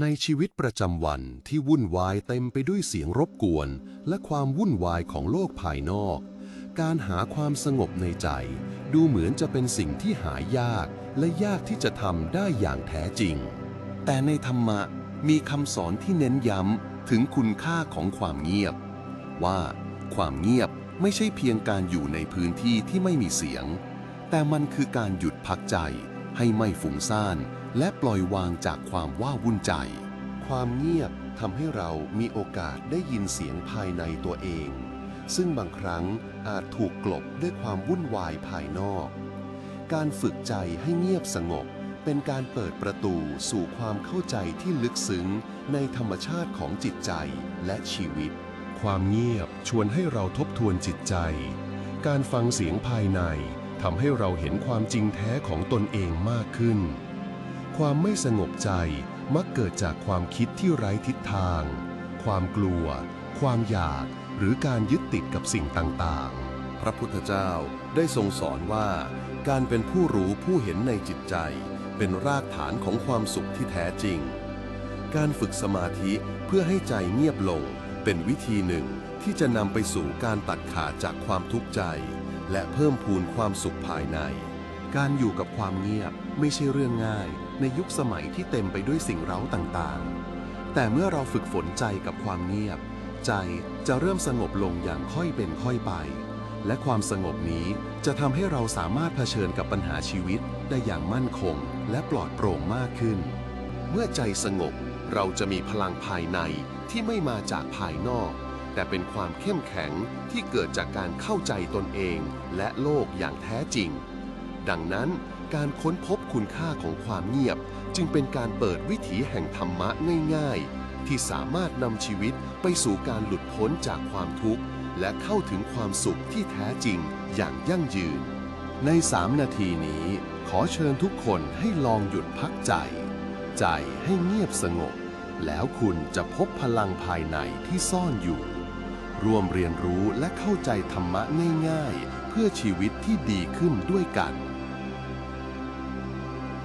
ในชีวิตประจำวันที่วุ่นวายเต็มไปด้วยเสียงรบกวน และความวุ่นวายของโลกภายนอก การหาความสงบในใจ ดูเหมือนจะเป็นสิ่งที่หายากและยากที่จะทำได้อย่างแท้จริง แต่ในธรรมะมีคำสอนที่เน้นย้ำถึงคุณค่าของความเงียบ ว่าความเงียบไม่ใช่เพียงการอยู่ในพื้นที่ที่ไม่มีเสียง แต่มันคือการหยุดพักใจ ให้ไม่ฟุ้งซ่าน และปล่อยวางจากความว้าวุ่นใจ ความเงียบทำให้เรามีโอกาสได้ยินเสียงภายในตัวเอง ซึ่งบางครั้งอาจถูกกลบด้วยความวุ่นวายภายนอก การฝึกใจให้เงียบสงบ เป็นการเปิดประตูสู่ความเข้าใจที่ลึกซึ้งในธรรมชาติของจิตใจและชีวิต ความเงียบชวนให้เราทบทวนจิตใจ การฟังเสียงภายใน ทำให้เราเห็นความจริงแท้ของตนเองมากขึ้น ความไม่สงบใจมักเกิดจากความคิดที่ไร้ทิศทาง ความกลัว ความอยาก หรือการยึดติดกับสิ่งต่างๆ พระพุทธเจ้าได้ทรงสอนว่า การเป็นผู้รู้ผู้เห็นในจิตใจ เป็นรากฐานของความสุขที่แท้จริง การฝึกสมาธิเพื่อให้ใจเงียบลง เป็นวิธีหนึ่งที่จะนำไปสู่การตัดขาดจากความทุกข์ใจ และเพิ่มพูนความสุขภายใน การอยู่กับความเงียบไม่ใช่เรื่องง่ายในยุคสมัยที่เต็มไปด้วยสิ่งเร้าต่างๆ แต่เมื่อเราฝึกฝนใจกับความเงียบ ใจจะเริ่มสงบลงอย่างค่อยเป็นค่อยไป และความสงบนี้จะทำให้เราสามารถเผชิญกับปัญหาชีวิตได้อย่างมั่นคง และปลอดโปร่งมากขึ้น เมื่อใจสงบเราจะมีพลังภายในที่ไม่มาจากภายนอก แต่เป็นความเข้มแข็งที่เกิดจากการเข้าใจตนเองและโลกอย่างแท้จริง ดังนั้นการค้นพบคุณค่าของความเงียบ จึงเป็นการเปิดวิถีแห่งธรรมะง่ายๆ ที่สามารถนำชีวิตไปสู่การหลุดพ้นจากความทุกข์ และเข้าถึงความสุขที่แท้จริงอย่างยั่งยืน ใน 3 นาทีนี้ ขอเชิญทุกคนให้ลองหยุดพักใจ ใจให้เงียบสงบ แล้วคุณจะพบพลังภายในที่ซ่อนอยู่ ร่วมเรียนรู้และเข้าใจธรรมะง่ายๆ เพื่อชีวิตที่ดีขึ้นด้วยกัน